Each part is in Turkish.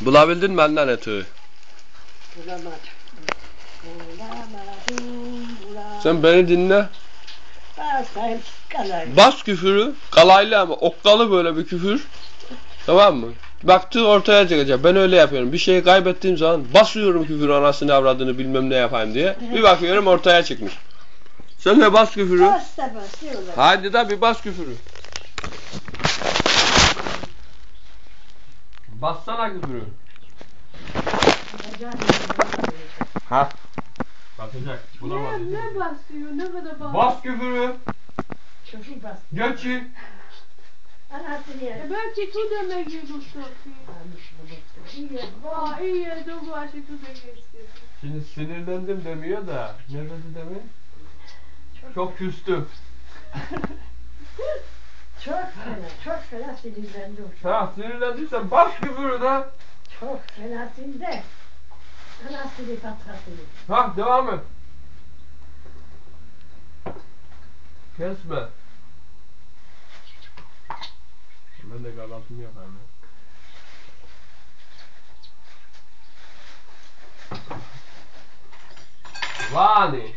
Bulabildin mi? Bulamadım. Bulamadım, bulamadım. Sen beni dinle. Basayım. Bas küfürü. Kalaylı ama okkalı böyle bir küfür. Tamam mı? Baktı ortaya çıkacak. Ben öyle yapıyorum. Bir şeyi kaybettiğim zaman basıyorum küfürü anasını avradını bilmem ne yapayım diye. Bir bakıyorum ortaya çıkmış. Sen de bas küfürü. Basta basıyorlar. Hadi da bir bas küfürü. Bassana küfürü. Ha. Basacak. Ne, ne basıyor? Ne kadar bas? Bas küfürü. Çocuğu bas. Geçin. Anasını E yer. belki tu demek. İyi. İyi, dur başı tu demek istedim. Şimdi sinirlendim demiyor da. Ne dedi demin? Çok küstüm. Çok fena, çok fena sinirlendim. Ha sinirlendiysen bas küfürü de. Çok fena sinirde. Anasını patlatıyor. Ha devam et. Kesme. Ben de kahvaltımı yapayım ya. Vani.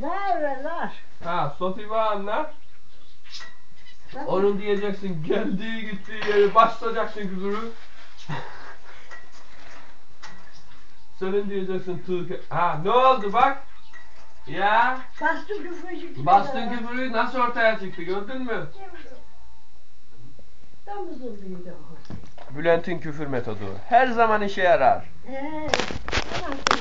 Nereler? Ha Sofi Vanlar. Onun diyeceksin geldiği gittiği yeri başlayacaksın küfürü. Senin diyeceksin tığ Ha ne oldu bak. Ya Bastım küfürcük. bastığın küfürü nasıl ortaya çıktı gördün mü? Bülent'in küfür metodu her zaman işe yarar. Anasını